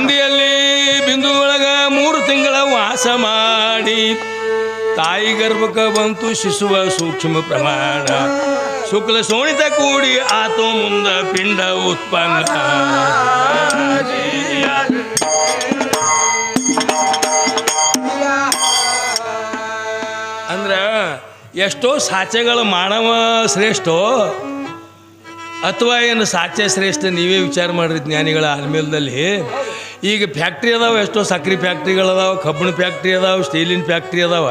ಹಂದಿಯಲ್ಲಿ ಬಿಂದು ಒಳಗ ಮೂರು ತಿಂಗಳ ವಾಸ ಮಾಡಿ ತಾಯಿ ಗರ್ಭಕ್ಕೆ ಬಂತು ಶಿಶುವ ಸೂಕ್ಷ್ಮ ಪ್ರಮಾಣ. ಶುಕ್ಲ ಸೋಣಿತ ಕೂಡಿ ಆತೋ ಮುಂದ ಪಿಂಡ ಉತ್ಪನ್ನ. ಅಂದ್ರ ಎಷ್ಟೋ ಸಾಚೆಗಳು ಮಾನವ ಶ್ರೇಷ್ಠೋ, ಅಥವಾ ಏನು ಸಾಚೆ ಶ್ರೇಷ್ಠ ನೀವೇ ವಿಚಾರ ಮಾಡ್ರಿ ಜ್ಞಾನಿಗಳ ಆಲ್ಮೇಲದಲ್ಲಿ ಈಗ ಫ್ಯಾಕ್ಟ್ರಿ ಅದಾವ ಎಷ್ಟೋ ಸಕ್ರೆ ಫ್ಯಾಕ್ಟ್ರಿಗಳದಾವೆ ಕಬ್ಬಿಣ ಫ್ಯಾಕ್ಟ್ರಿ ಅದಾವ ಸ್ಟೀಲಿನ ಫ್ಯಾಕ್ಟ್ರಿ ಅದಾವ.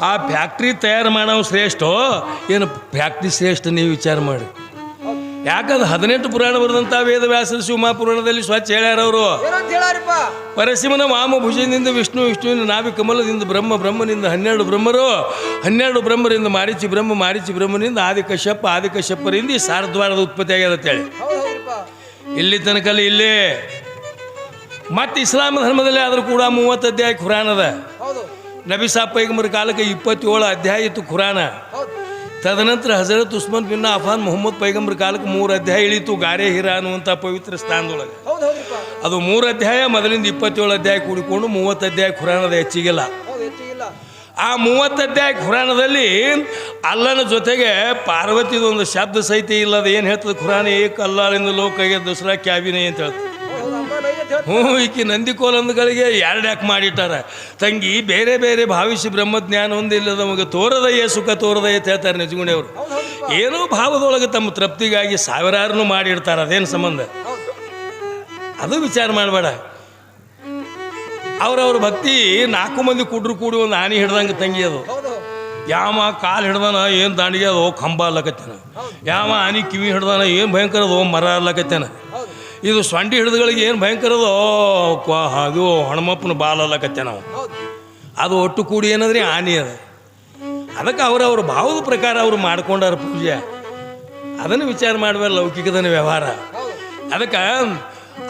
ಆ ಫ್ಯಾಕ್ಟ್ರಿ ತಯಾರು ಮಾಡೋ ಶ್ರೇಷ್ಠೋ ಏನು ಫ್ಯಾಕ್ಟ್ರಿ ಶ್ರೇಷ್ಠ ನೀವು ವಿಚಾರ ಮಾಡಿ. ಯಾಕಂದ್ರೆ ಹದಿನೆಂಟು ಪುರಾಣ ಬರೆದಂಥ ವೇದವ್ಯಾಸರ ಶಿವಮಾ ಪುರಾಣದಲ್ಲಿ ಸ್ವಚ್ಛ ಹೇಳ್ಯಾರ ಅವರು. ಏನಂತ ಹೇಳಾರಿಪ್ಪ? ಪರಶಿವನ ವಾಮ ಭುಜದಿಂದ ವಿಷ್ಣು ವಿಷ್ಣುವಿನ ನಾಭಿ ಕಮಲದಿಂದ ಬ್ರಹ್ಮ ಬ್ರಹ್ಮನಿಂದ ಹನ್ನೆರಡು ಬ್ರಹ್ಮರು. ಹನ್ನೆರಡು ಬ್ರಹ್ಮರಿಂದ ಮಾರಿಚಿ ಬ್ರಹ್ಮ ಮಾರಿಚಿ ಬ್ರಹ್ಮನಿಂದ ಆದಿಕಶ್ಯಪ್ಪ ಆದಿಕಶ್ಯಪ್ಪರಿಂದ ಈ ಸಾರದ್ವಾರದ ಉತ್ಪತ್ತಿ ಹೌದ್ರಿಪ್ಪ ಇಲ್ಲಿ ತನಕಲ್ಲಿ ಇಲ್ಲೇ ಮತ್ತು ಇಸ್ಲಾಂ ಧರ್ಮದಲ್ಲಿ ಆದರೂ ಕೂಡ ಮೂವತ್ತು ಅಧ್ಯಾಯ ಖುರಾನ್ ಅದ. ನಬಿ ಸಾಬ್ ಪೈಗಂಬರ ಕಾಲಕ್ಕೆ ಇಪ್ಪತ್ತೇಳು ಅಧ್ಯಾಯ ಇತ್ತು ಖುರಾನ ತದನಂತರ ಹಜರತ್ ಉಸ್ಮಾನ್ ಬಿನ್ ಅಫಾನ್ ಮೊಹಮ್ಮದ್ ಪೈಗಂಬರ್ ಕಾಲಕ್ಕೆ ಮೂರು ಅಧ್ಯಾಯ ಇಳಿತು ಗಾರೆ ಹಿರಾ ಅನ್ನುವಂಥ ಪವಿತ್ರ ಸ್ಥಾನದೊಳಗೆ. ಅದು ಮೂರು ಅಧ್ಯಾಯ ಮೊದಲಿಂದ ಇಪ್ಪತ್ತೇಳು ಅಧ್ಯಾಯ ಕೂಡಿಕೊಂಡು ಮೂವತ್ತು ಅಧ್ಯಾಯ ಖುರಾನದ ಹೆಚ್ಚಿಗಿಲ್ಲ. ಆ ಮೂವತ್ತು ಅಧ್ಯಾಯ ಖುರಾನದಲ್ಲಿ ಅಲ್ಲನ ಜೊತೆಗೆ ಪಾರ್ವತಿದೊಂದು ಶಬ್ದ ಸಹಿತ ಇಲ್ಲದ ಏನು ಹೇಳ್ತದೆ? ಖುರಾನ ಏಕ ಅಲ್ಲಾಳಿಂದ ಲೋಕಗೆ ದಸರಾ ಕ್ಯಾಬಿನೆ ಅಂತ ಹೇಳ್ತದೆ. ಹ್ಞೂ ಈಕಿ ನಂದಿಕೋಲಂದಗಳಿಗೆ ಎರಡು ಯಾಕೆ ಮಾಡಿಟ್ಟಾರ? ತಂಗಿ ಬೇರೆ ಬೇರೆ ಭಾವಿಸಿ ಬ್ರಹ್ಮಜ್ಞಾನ ಹೊಂದಿಲ್ಲದ ನಮಗೆ ತೋರದಯ್ಯ ಸುಖ ತೋರದಯ್ಯ ಅಂತ ಹೇಳ್ತಾರೆ ನಿಜಗುಣಿಯವರು ಏನೋ ಭಾವದೊಳಗೆ ತಮ್ಮ ತೃಪ್ತಿಗಾಗಿ ಸಾವಿರಾರನು ಮಾಡಿರ್ತಾರೆ ಅದೇನು ಸಂಬಂಧ? ಅದು ವಿಚಾರ ಮಾಡಬೇಡ. ಅವ್ರವ್ರ ಭಕ್ತಿ ನಾಲ್ಕು ಮಂದಿ ಕುಡ್ರು ಕೂಡಿ ಒಂದು ಹಾನಿ ಹಿಡ್ದಂಗೆ ತಂಗಿ ಅದು. ಯಾವ ಕಾಲು ಹಿಡ್ದಾನ ಏನು ದಾಂಡಿಗೆ ಅದು ಕಂಬ ಅಲ್ಲಕತ್ತೇನ. ಯಾವ ಆನಿ ಕಿವಿ ಹಿಡ್ದಾನ ಏನು ಭಯಂಕರ ಅದು ಮರ ಅಲ್ಲಕತ್ತೇನ. ಇದು ಸೊಂಡಿ ಹಿಡಿದುಗಳಿಗೆ ಏನು ಭಯಂಕರದೋ ಅದು? ಹಣಮಪ್ಪನ ಅದು ಕತ್ತೆ ಬಾಲ ಅಲ್ಲಕತ್ತೇನ ನಾವು. ಅದು ಒಟ್ಟು ಕೂಡಿ ಏನಂದ್ರೆ ಹಾನಿ ಅದ. ಅದಕ್ಕೆ ಅವರವ್ರ ಭಾವದ ಪ್ರಕಾರ ಅವರು ಮಾಡ್ಕೊಂಡಾರ ಪೂಜೆ. ಅದನ್ನು ವಿಚಾರ ಮಾಡಬೇಡ ಲೌಕಿಕದನ ವ್ಯವಹಾರ. ಅದಕ್ಕೆ,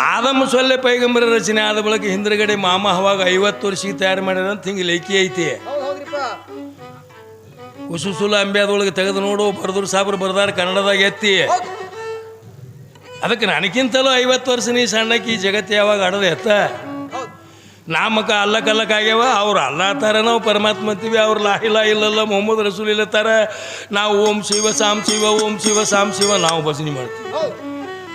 ಆದಮ ಸೊಲ್ಲೆ ಪೈಗಂಬರ ರಚನೆ ಆದ ಬಳಿಕ ಹಿಂದ್ರಗಡೆ ಮಾಮ ಅವಾಗ ಐವತ್ತು ವರ್ಷಕ್ಕೆ ತಯಾರು ಮಾಡ್ಯಾರಂತ ಹಿಂಗೆ ಲೈಕಿ ಐತಿ. ಹೌದು ಅಂಬೆ ಅದೊಳಗೆ ತೆಗೆದು ನೋಡು, ಬರ್ದ್ರು ಸಾಬ್ರು ಬರ್ದಾರ ಕನ್ನಡದಾಗ ಎತ್ತಿ. ಅದಕ್ಕೆ ನನಗಿಂತಲೂ ಐವತ್ತು ವರ್ಷ ನೀ ಸಣ್ಣಕ್ಕೆ ಈ ಜಗತ್ತು ಯಾವಾಗ ಆಡೋದು ಎತ್ತ ನಾಮಕ ಕಲ್ಲಕ್ಕಾಗ್ಯಾವ ಅವ್ರು ಅಲ್ಲ ತರ ನಾವು ಪರಮಾತ್ಮ ಅಂತೀವಿ ಅವ್ರು ಲಾಹಿಲ ಇಲ್ಲಲ್ಲ ಮೊಹಮ್ಮದ್ ರಸೂಲ್ ಇಲ್ಲತ್ತಾರ. ನಾವು ಓಂ ಶಿವ ಸಾಮ್ ಶಿವ ಓಂ ಶಿವ ಸಾಮ್ ಶಿವ ನಾವು ಭಜನೆ ಮಾಡ್ತೀವಿ.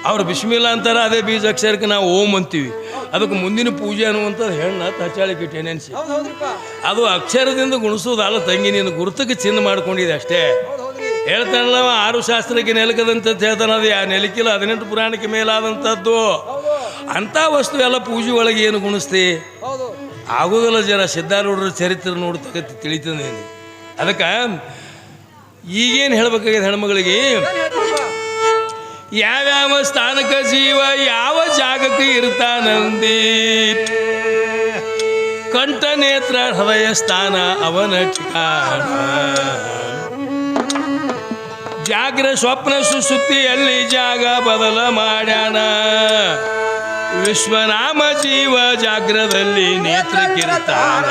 ಅವ್ರು ಬಿಸ್ಮಿಲ್ಲ ಅಂತಾರೆ ಅದೇ ಬೀಜ ಅಕ್ಷರಕ್ಕೆ ನಾವು ಓಂ ಅಂತೀವಿ. ಅದಕ್ಕೆ ಮುಂದಿನ ಪೂಜೆ ಅನ್ನುವಂಥದ್ದು ಹೆಣ್ಣು ತಚಾಳಿಕೆ ನೆನೆಸಿ ಹೌದು ಹೌದ್ರಿಪ್ಪ. ಅದು ಅಕ್ಷರದಿಂದ ಗುಣಿಸೋದಲ್ಲ ತಂಗಿ ನೀನು ಗುರುತಕ್ಕೆ ಚಿನ್ನ ಮಾಡ್ಕೊಂಡಿದೆ ಅಷ್ಟೇ. ಹೇಳ್ತಾನಲ್ಲ ಆರು ಶಾಸ್ತ್ರಕ್ಕೆ ನೆಲಕದಂಥದ್ದು ಹೇಳ್ತಾನೆ ಅದು. ಯಾ ನೆಲಕಿಲ್ಲ ಹದಿನೆಂಟು ಪುರಾಣಕ್ಕೆ ಮೇಲಾದಂಥದ್ದು. ಅಂಥ ವಸ್ತು ಎಲ್ಲ ಪೂಜೆ ಒಳಗೆ ಏನು ಗುಣಿಸ್ತಿ? ಆಗೋದಿಲ್ಲ ಜರ ಸಿದ್ಧಾರೂಢರ ಚರಿತ್ರೆ ನೋಡಿ ತಗತಿ ತಿಳಿತದೆ ಅದಕ್ಕೆ ಈಗೇನು ಹೇಳ್ಬೇಕಾಗ್ಯದ ಹೆಣ್ಮಗಳಿಗೆ? ಯಾವ್ಯಾವ ಸ್ಥಾನಕ ಜೀವ ಯಾವ ಜಾಗಕ್ಕೆ ಇರ್ತಾನಂದಿ? ಕಂಠ ನೇತ್ರ ಹೃದಯ ಸ್ಥಾನ ಅವನ ಠಿಕಾಣ ಜಾಗ್ರ ಸ್ವಪ್ನ ಸುಸುತ್ತಿಯಲ್ಲಿ ಜಾಗ ಬದಲ ಮಾಡ್ಯಾನ. ವಿಶ್ವನಾಮ ಜೀವ ಜಾಗ್ರದಲ್ಲಿ ನೇತ್ರ ಕಿರ್ತಾನ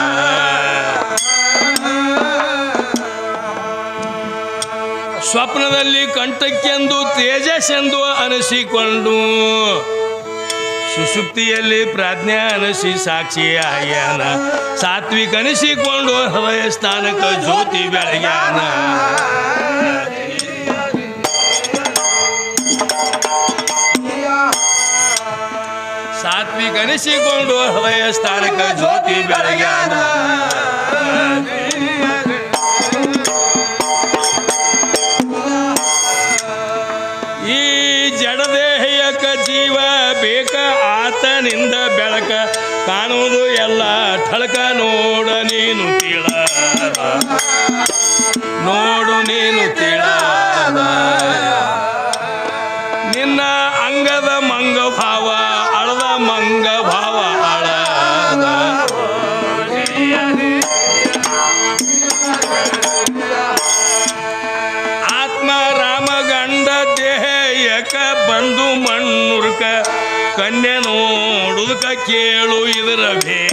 ಸ್ವಪ್ನದಲ್ಲಿ ಕಂಠಕ್ಕೆಂದು ತೇಜಸ್ಸೆಂದು ಅನಿಸಿಕೊಂಡು ಸುಸುಪ್ತಿಯಲ್ಲಿ ಪ್ರಾಜ್ಞೆ ಅನಿಸಿ ಸಾಕ್ಷಿ ಆಗ್ಯಾನ. ಸಾತ್ವಿಕ ಅನಿಸಿಕೊಂಡು ಹೃದಯ ಸ್ಥಾನಕ ಜ್ಯೋತಿ ಬೆಳಗ್ಯಾನ. ಸಾತ್ವಿಕ ಅನಿಸಿಕೊಂಡು ಹೃದಯ ಸ್ಥಾನಕ ಜ್ಯೋತಿ ಬೆಳಗ್ಯಾನ. ಈ ಜಡದೇಹಯಕ ಜೀವ ಬೇಕ ಆತನಿಂದ ಬೆಳಕ ಕಾಣುವುದು ಎಲ್ಲ ಠಳಕ ನೋಡ ನೀನು ಕೇಳ ನೋಡು ನೀನು ತಿಳ. ಮುಖ ಕೇಳು, ಇದರ ಬೇಡ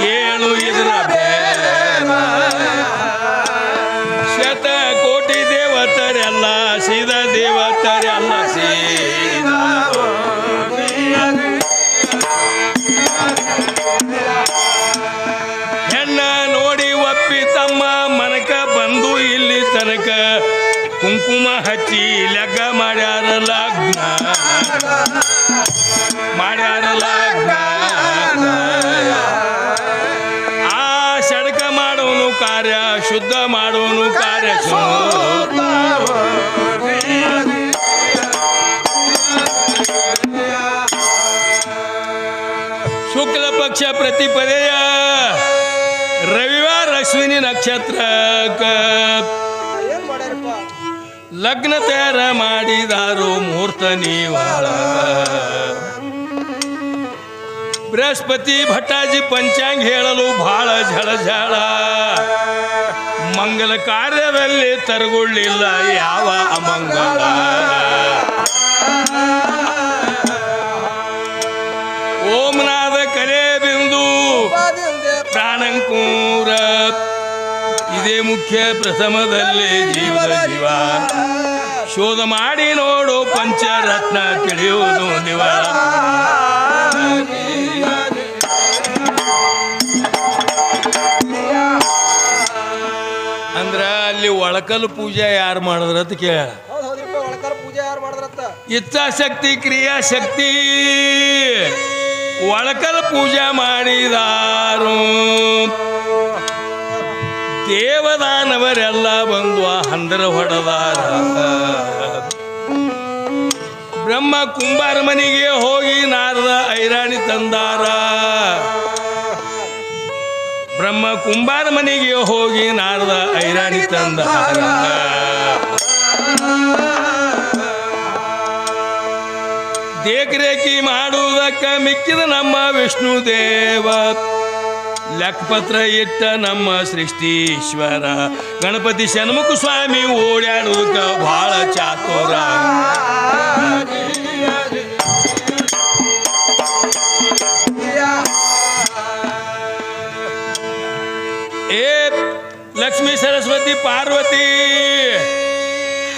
ಕೇಳು, ಇದರ ಬೇಡ ಶತ ಕೋಟಿ ದೇವತರೆಲ್ಲ, ಸೀದ ದೇವತರೆಲ್ಲ ಸೀದ ಹೆಣ್ಣ ನೋಡಿ ಒಪ್ಪಿ ತಮ್ಮ ಮನಕ ಬಂದು ಇಲ್ಲಿ ತನಕ ಕುಂಕುಮ ಹಚ್ಚಿ ಲೆಕ್ಕ ಮಾಡ್ಯಾರ ಲಗ್ನ ಮಾಡೋನು ಕಾರ್ಯ. ಶುಕ್ಲ ಪಕ್ಷ ಪ್ರತಿಪದೆಯ ರವಿವಾರ ಅಶ್ವಿನಿ ನಕ್ಷತ್ರ ಲಗ್ನ ತಯಾರ ಮಾಡಿದಾರು ಮುಹೂರ್ತ ನೀವಾಳ ಬೃಹಸ್ಪತಿ ಭಟ್ಟಾಜಿ ಪಂಚಾಂಗ ಹೇಳಲು ಬಹಳ ಝಳಝಳ ಮಂಗಲ ಕಾರ್ಯದಲ್ಲಿ ತರಗೊಳ್ಳಿಲ್ಲ, ಯಾವ ಅಮಂಗಲ. ಓಂನಾದ ಕಲೆ ಬಿಂದು ಪ್ರಾಣಂಕೂರ. ಇದೇ ಮುಖ್ಯ ಪ್ರಥಮದಲ್ಲಿ ಜೀವದ ಜೀವ ಶೋಧ ಮಾಡಿ ನೋಡು ಪಂಚರತ್ನ ತಿಳಿಯುವುದು ನಿವ ಒಳಕಲ್ ಪೂಜೆ ಯಾರು ಮಾಡಿದ್ರ ಅಂತ ಕೇಳ ಪೂಜೆ ಯಾರು ಮಾಡಿದ್ರತ್ತ ಇಚ್ಛಾಶಕ್ತಿ ಕ್ರಿಯಾಶಕ್ತಿ. ಒಳಕಲ್ ಪೂಜೆ ಮಾಡಿದಾರು. ದೇವದಾನವರೆಲ್ಲ ಬಂದು ಆ ಹಂದರ ಹೊಡೆದಾರ. ಬ್ರಹ್ಮ ಕುಂಬಾರ ಮನೆಗೆ ಹೋಗಿ ನಾರದ ಐರಾಣಿ ತಂದಾರ. ಬ್ರಹ್ಮ ಕುಂಬಾರ ಮನೆಗೆ ಹೋಗಿ ನಾರದ ತಂದಾರ ದೇಖರೇಖಿ ಮಾಡುವುದಕ್ಕ ಮಿಕ್ಕಿದ ನಮ್ಮ ವಿಷ್ಣು ದೇವ. ಲೆಕ್ಕಪತ್ರ ಇಟ್ಟ ನಮ್ಮ ಸೃಷ್ಟೀಶ್ವರ. ಗಣಪತಿ ಷಣ್ಮುಖ ಸ್ವಾಮಿ ಓಡಾಡುವುದಕ್ಕ ಬಹಳ ಚಾತುರ. ಲಕ್ಷ್ಮೀ ಸರಸ್ವತಿ ಪಾರ್ವತಿ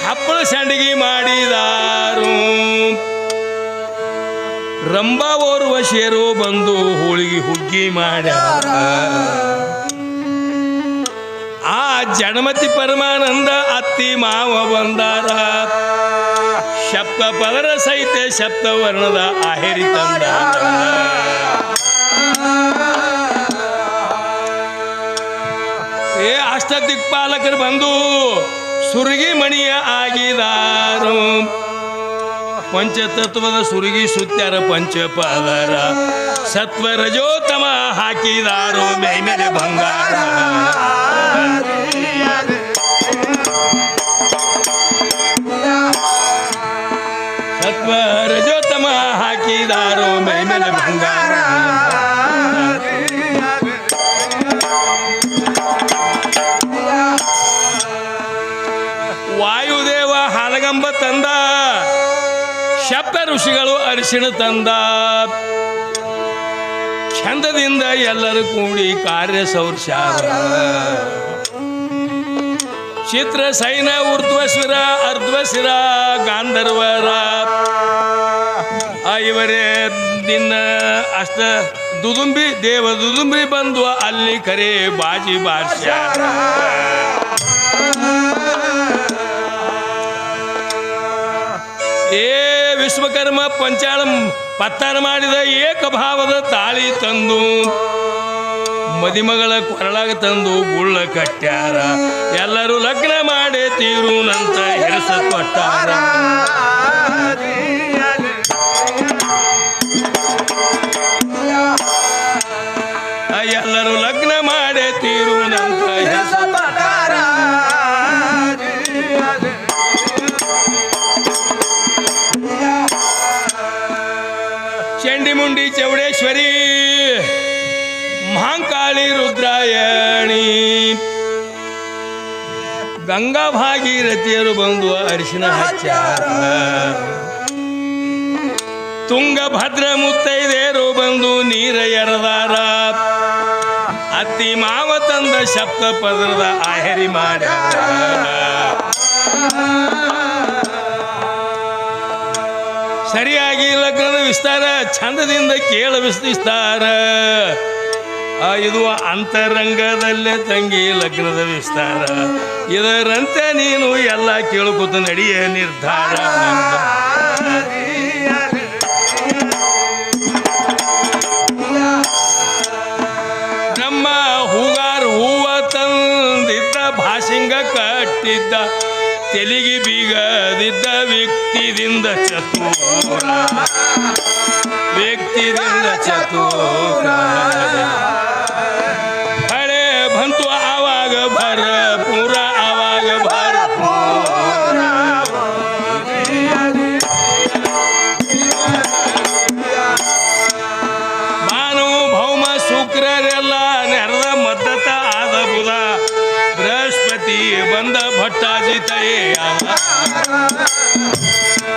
ಹಪ್ಪಳ ಸಂಡಿಗೆ ಮಾಡಿದಾರು. ರಂಬಾ ಓರ್ವ ಶೇರು ಬಂದು ಹೋಳಿಗೆ ಹುಗ್ಗಿ ಮಾಡ ಆ ಜನ್ಮತಿ ಪರಮಾನಂದ ಅತ್ತಿ ಮಾವ ಬಂದಾರ. ಶಪ್ತ ಪದರ ಸಹಿತ ಶಪ್ತ ವರ್ಣದ ಆಹೇರಿ ತಂದಾರ. ದಿಕ್ಪಾಲಕರು ಬಂದು ಸುರುಗಿ ಮಣಿಯ ಆಗಿದಾರು. ಪಂಚತತ್ವದ ಸುರುಗಿ ಸುತ್ತಾರ ಪಂಚಪದರ ಸತ್ವ ರಜೋತಮ ಹಾಕಿದಾರು. ಮೇಲೆ ಬಂಗಾರ. ಋಷಿಗಳು ಅರಿಶಿಣ ತಂದ. ಚಂದದಿಂದ ಎಲ್ಲರೂ ಕೂಡಿ ಕಾರ್ಯ ಸೌರ್ಷ ಚಿತ್ರ ಸೈನ ಊರ್ಧ್ವಶಿರ ಅರ್ಧ್ವಶಿರ ಗಾಂಧರ್ವರ. ಇವರೇ ನಿನ್ನ ಅಷ್ಟ ದುದುಂಬಿ, ದೇವ ದುದುಂಬಿ ಬಂದು ಅಲ್ಲಿ ಕರೆ ಬಾಜಿ ಬಾರ್ಸ್ಯಾರ ಏ ವಿಶ್ವಕರ್ಮ ಪಂಚಾಳ ಪತ್ತಾರ ಮಾಡಿದ ಏಕಭಾವದ ತಾಳಿ ತಂದು ಮದಿಮಗಳ ಕೊರಳಾಗ ತಂದು ಗುಳ್ಳ ಕಟ್ಟ್ಯಾರ. ಎಲ್ಲರೂ ಲಗ್ನ ಮಾಡೇ ತೀರುನಂತ ಹೆರಸ ಕೊಟ್ಟಾರ. ಚಂಡಿಮುಂಡಿ ಚೌಡೇಶ್ವರಿ, ಮಹಾಂಕಾಳಿ ರುದ್ರಾಯಣಿ. ಗಂಗಾ ಭಾಗೀರಥಿಯರು ಬಂದು ಅರಿಶಿನ ಹಚ್ಚಾರ ತುಂಗಭದ್ರ ಮುತ್ತೈದೆಯರು ಬಂದು ನೀರ ಎರದಾರ. ಅತ್ತಿ ಮಾವ ತಂದ ಶಬ್ದ ಪದರದ ಆಹರಿ ಮಾಡ್ಯಾರ. ಸರಿಯಾಗಿ ಲಗ್ನದ ವಿಸ್ತಾರ. ಚಂದದಿಂದ ಕೇಳ, ವಿಸ್ತಾರ. ಇದು ಅಂತರಂಗದಲ್ಲೇ ತಂಗಿ ಲಗ್ನದ ವಿಸ್ತಾರ. ಇದರಂತೆ ನೀನು ಎಲ್ಲ ಕೇಳ್ಕೊತ ನಡೆಯ ನಿರ್ಧಾರ. ನಮ್ಮ ಹೂಗಾರ ಹೂವ ತಂದಿದ್ದ ಭಾಷಿಂಗ ಕಟ್ಟಿದ್ದ. ತೆಲಿಗೆ ಬೀಗದಿದ್ದ ವ್ಯಕ್ತಿದಿಂದ ಚತುರ. ವ್ಯಕ್ತಿದಿಂದ ಚತುರ. ಹಳೆ ಬಂತು ಆವಾಗ ಭರ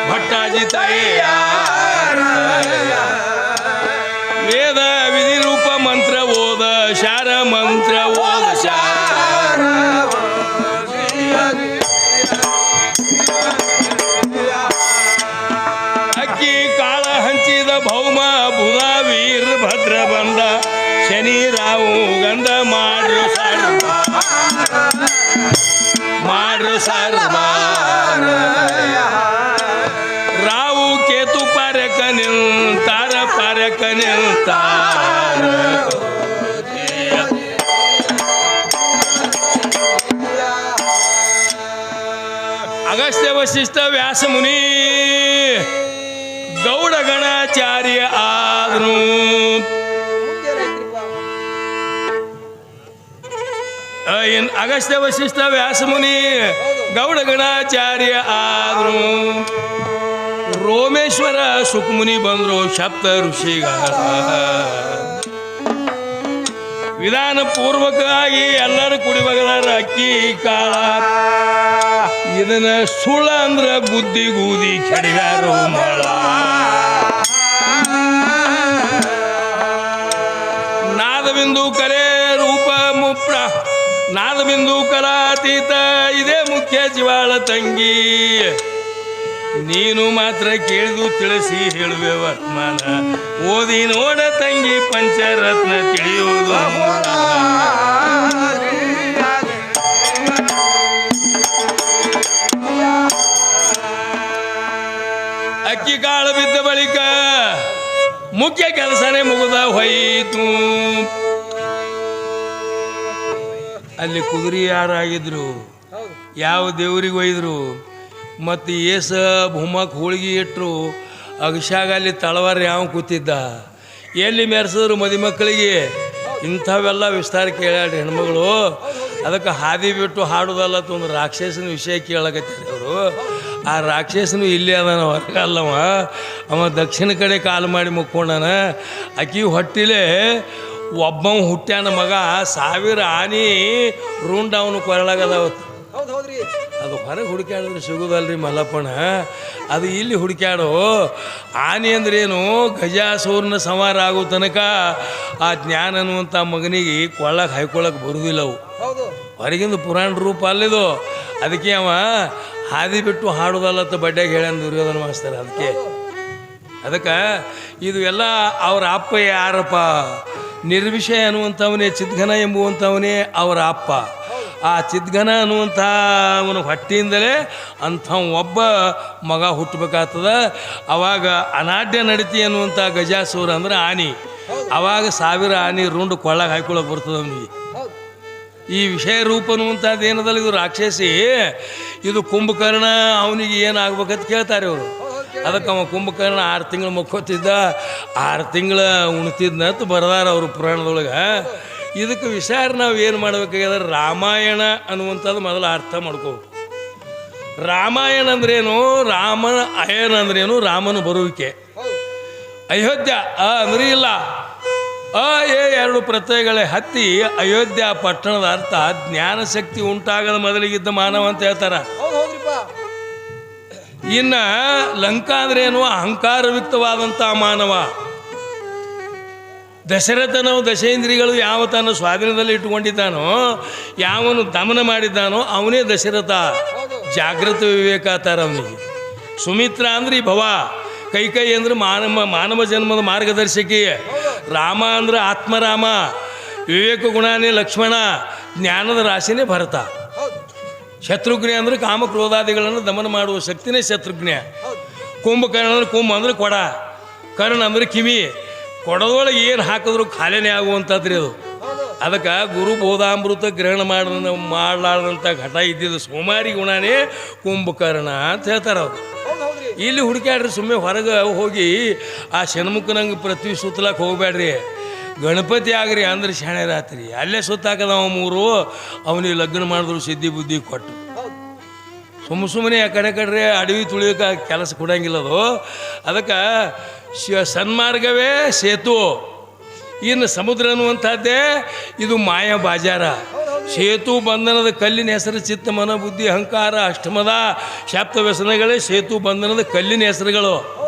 ಭಟ್ಟಾಜಿತಯೇ ಭಟ್ಟಾಜಿತಯೇ ವೇದ ವಿಧಿ ರೂಪ ಮಂತ್ರ ಓದ, ಶಾರ ಮಂತ್ರ ಓದ, ಶಾರ ಅಕ್ಕಿ ಕಾಳ ಹಂಚಿದ ಭೌಮ, ಬುಧ, ವೀರ, ಭದ್ರ ಬಂದ, ಶನಿ ರಾವು ಗಂಧ ಮಾಡ್ರು पार सर्वान राहू केतू पार कनिल तार पार कनिल तार. अगस्त्य वशिष्ठ व्यास मुनी गौड गणाचार्य आदरूप ಏನ್ ಅಗಸ್ತ್ಯ ವಶಿಷ್ಠ ವ್ಯಾಸಮುನಿ ಗೌಡ ಗಣಾಚಾರ್ಯ ಆದ್ರು. ರೋಮೇಶ್ವರ ಸುಖಮುನಿ ಬಂದ್ರು ಶಪ್ತ ಋಷಿಗ ವಿಧಾನ ಪೂರ್ವಕವಾಗಿ ಎಲ್ಲರೂ ಕುಡಿಬಗದಾರ ಅಕ್ಕಿ ಕಾಳ. ಇದನ್ನ ಸುಳ್ಳ ಅಂದ್ರ ಬುದ್ಧಿ ಗೂದಿ ಕೆಡಿಗಾರು ಮಳ. ರೂಪ ಮುಪ್ರ ನಾದಬಿಂದು ಕಲಾತೀತ, ಇದೇ ಮುಖ್ಯ ಜೀವಾಳ ತಂಗಿ. ನೀನು ಮಾತ್ರ ಕೇಳಿದು ತಿಳಿಸಿ ಹೇಳುವೆ ವರ್ತಮಾನ. ಓದಿ ನೋಡ ತಂಗಿ ಪಂಚರತ್ನ ತಿಳಿಯುವುದು. ಅಕ್ಕಿ ಕಾಳು ಬಿದ್ದ ಬಳಿಕ ಮುಖ್ಯ ಕೆಲಸನೇ ಮುಗಿದ ಹೋಯಿತು. ಅಲ್ಲಿ ಕುದುರೆ ಯಾರಾಗಿದ್ರು? ಯಾವ ದೇವ್ರಿಗೆ ಒಯ್ದರು? ಮತ್ತು ಏಸ ಭೂಮಕ್ಕೆ ಹೋಳಿಗೆ ಇಟ್ಟರು ಅಗಶಾಗ ಅಲ್ಲಿ ತಳವಾರ ಯಾವ ಕೂತಿದ್ದ? ಎಲ್ಲಿ ಮೆರೆಸಿದ್ರು ಮದಿ ಮಕ್ಕಳಿಗೆ? ಇಂಥವೆಲ್ಲ ವಿಸ್ತಾರ ಕೇಳ್ಯಾಡ್ರಿ ಹೆಣ್ಮಗಳು. ಅದಕ್ಕೆ ಹಾದಿ ಬಿಟ್ಟು ಹಾಡೋದಲ್ಲ ಒಂದು ರಾಕ್ಷಸನ ವಿಷಯ ಕೇಳಕತ್ತಿದ್ರು ಅವರು. ಆ ರಾಕ್ಷಸನು ಇಲ್ಲೇ ಅದಾನ ಹೊರಗಲ್ಲವ ಅವ ದಕ್ಷಿಣ ಕಡೆ ಕಾಲು ಮಾಡಿ ಮುಕ್ಕೊಂಡಾನ. ಆಕಿ ಹೊಟ್ಟಿಲೆ ಒಬ್ಬವ ಹುಟ್ಟ್ಯಾನ ಮಗ ಸಾವಿರ ಆನೆ ರುಂಡ ಅವನು ಕೊರಳಾಗದವತ್ತು ಹೌದು ಹೌದ್ರಿ. ಅದು ಹೊರಗೆ ಹುಡುಕ್ಯಾಡಿದ್ರೆ ಸಿಗೋದಲ್ರಿ ಮಲ್ಲಪ್ಪಣ ಅದು ಇಲ್ಲಿ ಹುಡುಕ್ಯಾಡೋ. ಆನೆ ಅಂದ್ರೇನು ಗಜಾಸೂರ್ನ ಸಂವಾರ ಆಗೋ ತನಕ ಆ ಜ್ಞಾನ ಅನ್ನುವಂಥ ಮಗನಿಗೆ ಕೊಳ್ಳಕ್ಕೆ ಹಾಯ್ಕೊಳ್ಳಕ್ಕೆ ಬರುವುದಿಲ್ಲ ಅವು. ಹೌದು. ಹೊರಗಿಂದ ಪುರಾಣ ರೂಪ ಅಲ್ಲಿದು. ಅದಕ್ಕೆ ಅವ ಹಾದಿ ಬಿಟ್ಟು ಹಾಡೋದಲ್ಲ ಅಂತ ಬಡ್ಡ್ಯಾಗ ಹೇಳ್ಯಾನ ದುರ್ಯೋಧನ ಮಾಸ್ತರ್ ಅದಕ್ಕೆ. ಅದಕ್ಕೆ ಇದು ಎಲ್ಲ ಅವ್ರ ಅಪ್ಪ ಯಾರಪ್ಪ? ನಿರ್ವಿಷಯ ಅನ್ನುವಂಥವನೇ, ಚಿದ್ಘನ ಎಂಬುವಂಥವನೇ ಅವರ ಅಪ್ಪ. ಆ ಚಿದ್ಘನ ಅನ್ನುವಂಥ ಅವನ ಹೊಟ್ಟೆಯಿಂದಲೇ ಅಂಥ ಒಬ್ಬ ಮಗ ಹುಟ್ಟಬೇಕಾಗ್ತದ. ಅವಾಗ ಅನಾಢ್ಯ ನಡೀತಿ ಅನ್ನುವಂಥ ಗಜಾಸೂರ ಅಂದ್ರೆ ಆನಿ. ಅವಾಗ ಸಾವಿರ ಆನಿ ರುಂಡು ಕೊಳ್ಳಾಗ ಹಾಕೊಳ್ಳೋಕೆ ಬರ್ತದೆ ಅವನಿಗೆ. ಈ ವಿಷಯ ರೂಪ ಅನ್ನುವಂಥದ್ದು ಏನದಲ್ಲ, ಇದು ರಾಕ್ಷಸಿ. ಇದು ಕುಂಭಕರ್ಣ, ಅವನಿಗೆ ಏನಾಗ್ಬೇಕಂತ ಕೇಳ್ತಾರೆ ಅವರು ಅದಕ್ಕೆ ಅವ ಕುಂಭಕರ್ಣ ಆರು ತಿಂಗಳು ಮಕ್ಕೋತಿದ್ದ. ಆರು ತಿಂಗಳ ಉಣ್ತಿದ್ನಂತ ಬರದಾರ ಅವರು ಪುರಾಣದೊಳಗೆ. ಇದಕ್ಕೆ ವಿಚಾರ ನಾವು ಏನು ಮಾಡ್ಬೇಕಾಗ್ಯದ? ರಾಮಾಯಣ ಅನ್ನುವಂಥದ್ದು ಮೊದಲು ಅರ್ಥ ಮಾಡ್ಕೋಬೇಕು ರಾಮಾಯಣ ಅಂದ್ರೇನು? ರಾಮನ ಅಯನ ಅಂದ್ರೇನು? ರಾಮನ ಬರುವಿಕೆ. ಅಯೋಧ್ಯ ಅ ಅಂದ್ರೆ ಇಲ್ಲ. ಅ ಏ ಎರಡು ಪ್ರತ್ಯಯಗಳೇ ಹತ್ತಿ ಅಯೋಧ್ಯ ಪಟ್ಟಣದ ಅರ್ಥ ಜ್ಞಾನ ಶಕ್ತಿ ಉಂಟಾಗದ ಮೊದಲಿಗಿದ್ದ ಮಾನವ ಅಂತ ಹೇಳ್ತಾರ. ಇನ್ನ ಲಂಕಾ ಅಂದ್ರೇನು ಅಹಂಕಾರಯುಕ್ತವಾದಂಥ ಮಾನವ. ದಶರಥನೋ ದಶೇಂದ್ರಿಗಳು ಯಾವ ತಾನು ಸ್ವಾಧೀನದಲ್ಲಿ ಇಟ್ಟುಕೊಂಡಿದ್ದಾನೋ, ಯಾವನು ದಮನ ಮಾಡಿದ್ದಾನೋ, ಅವನೇ ದಶರಥ. ಜಾಗೃತ ವಿವೇಕ ತರ ಅವನಿಗೆ. ಸುಮಿತ್ರ ಅಂದ್ರೆ ಭವ. ಕೈ ಕೈ ಅಂದ್ರೆ ಮಾನವ ಮಾನವ ಜನ್ಮದ ಮಾರ್ಗದರ್ಶಕಿ. ರಾಮ ಅಂದ್ರೆ ಆತ್ಮರಾಮ. ವಿವೇಕ ಗುಣಾನೇ ಲಕ್ಷ್ಮಣ. ಜ್ಞಾನದ ರಾಶಿನೇ ಭರತ. ಶತ್ರುಘ್ನ ಅಂದ್ರೆ ಕಾಮ ಕ್ರೋಧಾದಿಗಳನ್ನು ದಮನ ಮಾಡುವ ಶಕ್ತಿನೇ ಶತ್ರುಘ್ನ. ಕುಂಭಕರ್ಣ ಅಂದ್ರೆ ಕುಂಭ ಅಂದ್ರೆ ಕೊಡ. ಕರ್ಣ ಅಂದ್ರೆ ಕಿವಿ. ಕೊಡದೊಳಗೆ ಏನು ಹಾಕಿದ್ರು ಖಾಲಿನೇ ಆಗುವಂಥದ್ರಿ ಅದು. ಅದಕ್ಕೆ ಗುರು ಬೋಧಾಮೃತ ಗ್ರಹಣ ಮಾಡ ಮಾಡಲಾರ್ದಂಥ ಘಟ ಇದ್ದಿದ್ದು ಸೋಮಾರಿ ಗುಣನೇ ಕುಂಭಕರ್ಣ ಅಂತ ಹೇಳ್ತಾರೆ ಅವರು. ಇಲ್ಲಿ ಹುಡುಕ್ಯಾಡ್ರಿ ಸುಮ್ಮನೆ ಹೊರಗೆ ಹೋಗಿ ಆ ಶಣ್ಮುಖನಂಗೆ ಪೃಥ್ವಿ ಸುತ್ತಲಕ್ಕೆ ಹೋಗ್ಬೇಡ್ರಿ ಗಣಪತಿ ಆಗ್ರಿ ಅಂದ್ರೆ ಶಾಣೆ ರಾತ್ರಿ. ಅಲ್ಲೇ ಸುತ್ತಾಕದವ ಮೂರು, ಅವನಿಗೆ ಲಗ್ನ ಮಾಡಿದ್ರು ಸಿದ್ಧಿ ಬುದ್ಧಿ ಕೊಟ್ಟು. ಸುಮ್ಮ ಸುಮ್ಮನೆ ಆ ಕಡೆ ಕಡ್ರೆ ಅಡವಿ ತುಳಿಯೋಕೆ ಕೆಲಸ ಕೊಡಂಗಿಲ್ಲ ಅದು ಅದಕ್ಕೆ ಶ ಸನ್ಮಾರ್ಗವೇ ಸೇತು. ಇನ್ನು ಸಮುದ್ರ ಅನ್ನುವಂಥದ್ದೇ ಇದು ಮಾಯಾ ಬಾಜಾರ. ಸೇತು ಬಂಧನದ ಕಲ್ಲಿನ ಹೆಸರು ಚಿತ್ತ ಮನ ಬುದ್ಧಿ ಅಹಂಕಾರ ಅಷ್ಟಮದ ಶಾಪ್ತ ವ್ಯಸನಗಳೇ ಸೇತು ಬಂಧನದ ಕಲ್ಲಿನ ಹೆಸರುಗಳು.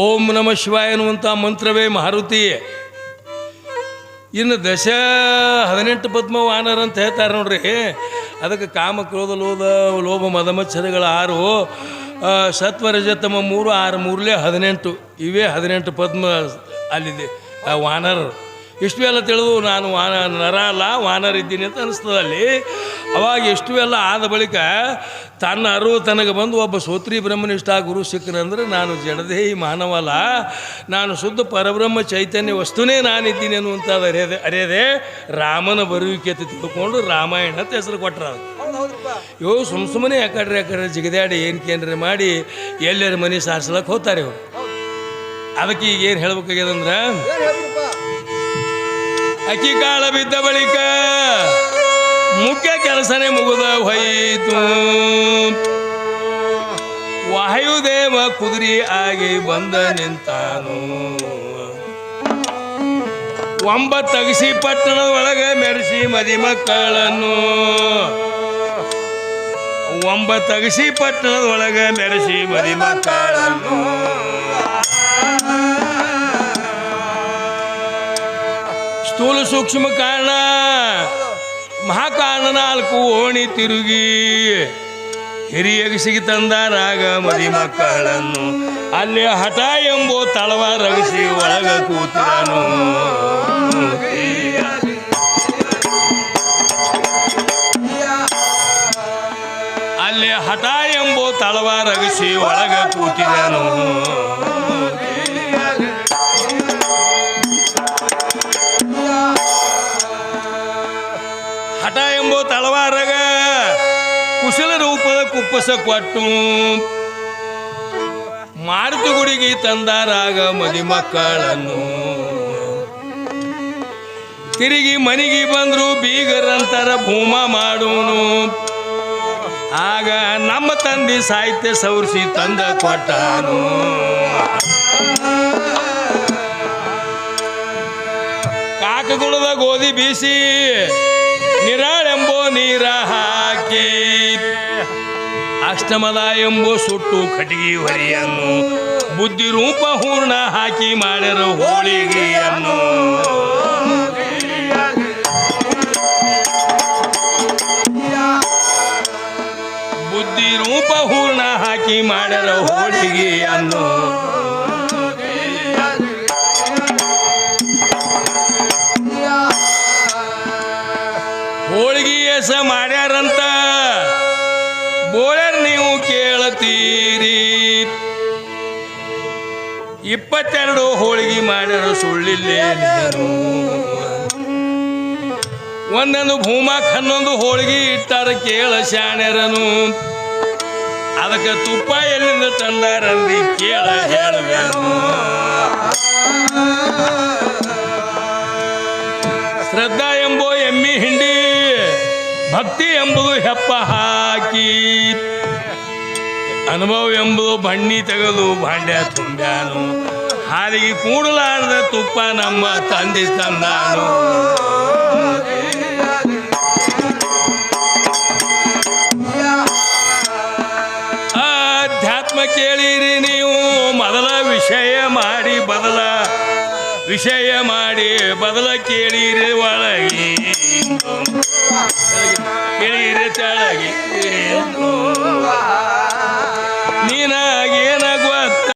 ಓಂ ನಮ ಶಿವಾಯ ಎನ್ನುವಂಥ ಮಂತ್ರವೇ ಮಾರುತಿ ಇನ್ನು ದಶ ಹದಿನೆಂಟು ಪದ್ಮ ವಾನರ್ ಅಂತ ಹೇಳ್ತಾರೆ ನೋಡ್ರಿ. ಅದಕ್ಕೆ ಕಾಮ ಕ್ರೋಧ, ಲೋಧ, ಲೋಭ ಮದಮಚ್ಚರಗಳ ಆರು ಸತ್ವರಜತಮ ಸತ್ವ ರಜತಮ ಮೂರು, ಆರು ಮೂರಲೇ ಹದಿನೆಂಟು. ಇವೇ ಹದಿನೆಂಟು ಪದ್ಮ ಅಲ್ಲಿದೆ, ಆ ಇಷ್ಟು ಎಲ್ಲ ತಿಳಿದು ನಾನು ವಾನ ನರ ಅಲ್ಲ ವಾನರ್ ಇದ್ದೀನಿ ಅಂತ ಅನಿಸ್ತದೆ ಅಲ್ಲಿ. ಅವಾಗ ಎಷ್ಟು ಎಲ್ಲ ಆದ ಬಳಿಕ ತನ್ನ ಅರು ತನಗೆ ಬಂದು ಒಬ್ಬ ಸೋತ್ರಿ ಬ್ರಹ್ಮನಿಷ್ಠ ಗುರು ಸಿಕ್ಕನಂದ್ರೆ ನಾನು ಜಡದೇಹಿ ಮಾನವಲ್ಲ ನಾನು ಶುದ್ಧ ಪರಬ್ರಹ್ಮ ಚೈತನ್ಯ ವಸ್ತುನೇ ನಾನಿದ್ದೀನಿ ಅನ್ನುವಂಥದ್ದು ಅರಿಯದೆ ಅರಿಯದೆ ರಾಮನ ಬರುವಿಕೆ ಅಂತ ತಿಳ್ಕೊಂಡು ರಾಮಾಯಣ ಅಂತ ಹೆಸರು ಕೊಟ್ಟರು ಅದು ಇವು ಸುಮ್ ಸುಮ್ಮನೆ ಯಾಕಡ್ರೆ ಯಾಕಡ್ರೆ ಜಿಗದಾಡಿ ಏನು ಕೇಂದ್ರ ಮಾಡಿ ಎಲ್ಲರ ಮನೆ ಸಾರ್ಸ್ಲಕ್ಕೆ ಹೋಗ್ತಾರೆ ಇವರು. ಅದಕ್ಕೆ ಈಗ ಏನು ಹೇಳ್ಬೇಕಾಗ್ಯದಂದ್ರೆ ಅಕ್ಕಿ ಕಾಳ ಬಿದ್ದ ಬಳಿಕ ಮುಖ್ಯ ಕೆಲಸನೇ ಮುಗಿದ ಹೋಯಿತು. ವಾಯುದೇವ ಕುದುರೆ ಆಗಿ ಬಂದ ನಿಂತಾನು. ಒಂಬತ್ತಗಸಿ ಪಟ್ಟಣದ ಒಳಗೆ ಮೆರೆಸಿ ಮದಿ ಮಕ್ಕಳನ್ನು. ಒಂಬತ್ತಗಸಿ ಪಟ್ಟಣದ ಒಳಗೆ ಮೆರೆಸಿ ಮದಿ ಮಕ್ಕಳನ್ನು. ಸ್ಥೂಲ ಸೂಕ್ಷ್ಮ ಕಾರಣ. ಮಹಾಕಾರಣ ನಾಲ್ಕು ಓಣಿ ತಿರುಗಿ. ಹಿರಿಯಗಸಿಗೆ ತಂದ ರಾಗ ಮದಿ ಮಕ್ಕಳನ್ನು. ಅಲ್ಲಿ ಹಠ ಎಂಬೋ ತಳವ ರಗಿಸಿ ಒಳಗ ಕೂತಿದನು ಅಲ್ಲಿ ಹಠ ಎಂಬೋ ತಳವ ರಗಿಸಿ ಒಳಗ ಕೂತಿದನು ಕುಪ್ಪಸ ಕೊಟ್ಟು ಮಾರುತಿ ಗುಡಿಗೆ ತಂದಾರಾಗ ಮದಿ ಮಕ್ಕಳನ್ನು. ತಿರುಗಿ ಮನೆಗೆ ಬಂದ್ರು ಬೀಗರಂತರ ಭೂಮ ಮಾಡೋನು. ಆಗ ನಮ್ಮ ತಂದೆ ಸಾಹಿತ್ಯ ಸವರಿಸಿ ತಂದ ಕೊಟ್ಟನು. ಕಾಕಗುಳದ ಗೋಧಿ ಬೀಸಿ ನಿರಾಳೆಂಬೋ ನೀರ ಹಾಕಿ. ಅಷ್ಟಮದ ಎಂಬ ಸುಟ್ಟು ಕಟಿಗೆ ಹೊರಿಯನ್ನು ಬುದ್ಧಿ ರೂಪ ಹೂರ್ಣ ಹಾಕಿ ಮಾಡಿರು ಹೋಳಿಗೆಯನ್ನು. ಬುದ್ಧಿ ರೂಪ ಹೂರ್ಣ ಹಾಕಿ ಮಾಡ್ಯಾರ ಹೋಳಿಗೆಯನ್ನು. ಕೇಳತೀರಿ ಇಪ್ಪತ್ತೆರಡು ಹೋಳಿಗೆ ಮಾಡ್ಯಾರ ಸುಳ್ಳಿಲ್ಲೇನು ಒಂದೊಂದು ಭೂಮಾಕ್ ಹನ್ನೊಂದು ಹೋಳಿಗೆ ಇಟ್ಟಾರ ಕೇಳ ಶಾಣ್ಯರನು. ಅದಕ್ಕೆ ತುಪ್ಪ ಎಲ್ಲಿಂದ ತಂದಾರಂದಿ ಕೇಳ ಹೇಳವೇನು ಶ್ರದ್ಧಾ ಎಂಬೋ ಎಮ್ಮಿ ಹಿಂಡಿ, ಭಕ್ತಿ ಎಂಬುದು ಹೆಪ್ಪ ಹಾಕಿ. ಅನುಭವ ಎಂಬುದು ಬಣ್ಣಿ ತೆಗೆದು ಭಾಂಡ್ಯ ತುಂಬ್ಯಾನು. ಹಾಲಿಗೆ ಕೂಡಲಾರದ ತುಪ್ಪ ನಮ್ಮ ತಂದೆ ತಂದಾನು. ಅಧ್ಯಾತ್ಮ ಕೇಳಿರಿ ನೀವು, ಮೊದಲ ವಿಷಯ ಮಾಡಿ ಬದಲ. ವಿಷಯ ಮಾಡಿ ಬದಲ ಕೇಳಿರಿ ಒಳಗೆ. ಕೇಳಿರಿ ನೀನಾಗೇನ